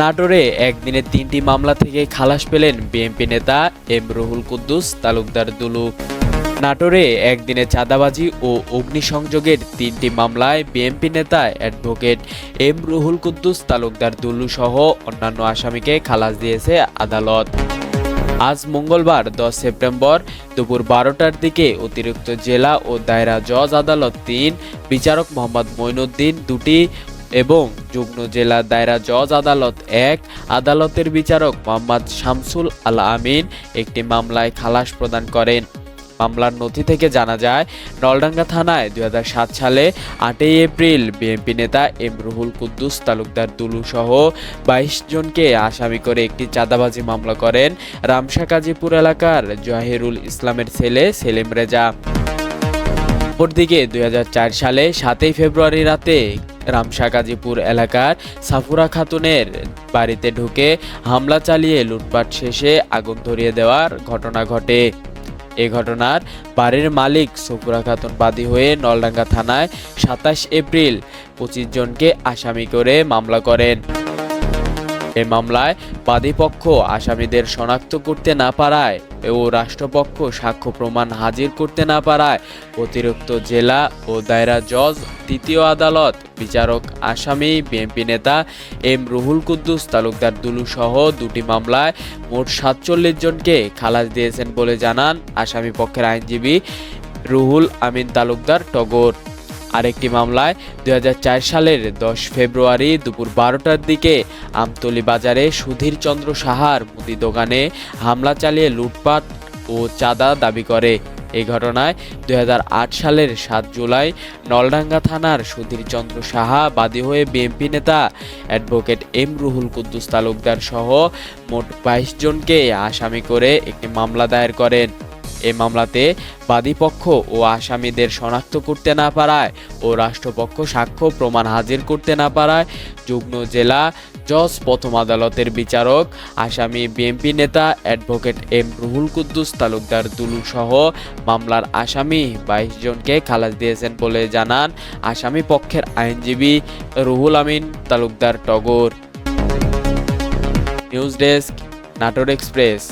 নাটোরে একদিনে তিনটি মামলা থেকে খালাস পেলেন বিএনপি নেতা এম রুহুল কুদ্দুস, তালুকদার দুলু। নাটোরে একদিনে চাঁদাবাজি ও অগ্নিসংযোগের তিনটি মামলায় বিএনপি নেতা অ্যাডভোকেট এম রুহুল কুদ্দুস, তালুকদার দুলু সহ অন্যান্য আসামিকে খালাস দিয়েছে আদালত। আজ মঙ্গলবার দশ সেপ্টেম্বর দুপুর বারোটার দিকে অতিরিক্ত জেলা ও দায়রা জজ আদালত তিন, বিচারক মোহাম্মদ মঈনুদ্দিন দুটি এবং যুগ্ম জেলা দায়রা জজ আদালত এক, আদালতের বিচারক মোহাম্মদ শামসুল আল আমিন একটি মামলায় খালাস প্রদান করেন। মামলার নথি থেকে জানা যায়, নলডাঙ্গা থানায় দুই সালে আটই এপ্রিল বিএনপি নেতা এম রুহুল কুদ্দুস তালুকদার দুলু সহ বাইশ জনকে আসামি করে একটি চাঁদাবাজি মামলা করেন রামসা কাজীপুর এলাকার জহিরুল ইসলামের ছেলে সেলিম রেজা। অপরদিকে দুই হাজার চার সালে সাতই ফেব্রুয়ারি রাতে রামসা গাজীপুর এলাকার সাফুরা খাতুনের বাড়িতে ঢুকে হামলা চালিয়ে লুটপাট শেষে আগুন ধরিয়ে দেওয়ার ঘটনা ঘটে। এ ঘটনার বাড়ির মালিক সফুরা খাতুন বাদী হয়ে নলডাঙ্গা থানায় সাতাশ এপ্রিল পঁচিশ জনকে আসামি করে মামলা করেন। এ মামলায় বাদীপক্ষ আসামিদের শনাক্ত করতে না পারায় ও রাষ্ট্রপক্ষ সাক্ষ্য প্রমাণ হাজির করতে না পারায় অতিরিক্ত জেলা ও দায়রা জজ তৃতীয় আদালত, বিচারক, আসামি, বিএনপি নেতা এম রুহুল কুদ্দুস, তালুকদার দুলু সহ দুটি মামলায় মোট সাতচল্লিশ জনকে খালাস দিয়েছেন বলে জানান আসামি পক্ষের আইনজীবী রুহুল আমিন তালুকদার, টগর। আরেকটি মামলায় দুই হাজার চার সালের দশ ফেব্রুয়ারি দুপুর বারোটার দিকে আমতলি বাজারে সুধীর চন্দ্র সাহার মুদি দোকানে হামলা চালিয়ে লুটপাট ও চাঁদা দাবি করে। এই ঘটনায় দুই হাজার আট সালের সাত জুলাই নলডাঙ্গা থানার সুধীর চন্দ্র সাহা বাদী হয়ে বিএনপি নেতা অ্যাডভোকেট এম রুহুল কুদ্দুস তালুকদার সহ মোট বাইশ জনকে আসামি করে একটি মামলা দায়ের করেন। এই মামলাতে বাদীপক্ষ ও আসামিদের শনাক্ত করতে না পারায় ও রাষ্ট্রপক্ষ সাক্ষ্য প্রমাণ হাজির করতে না পারায় যুগ্ম জেলা জজ প্রথম আদালতের বিচারক, আসামি বিএনপি নেতা অ্যাডভোকেট এম রুহুল কুদ্দুস তালুকদার দুলু সহ মামলার আসামি বাইশ জনকে খালাস দিয়েছেন বলে জানান আসামি পক্ষের আইনজীবী Ruhul Amin Talukdar Togor. News desk, Natore express.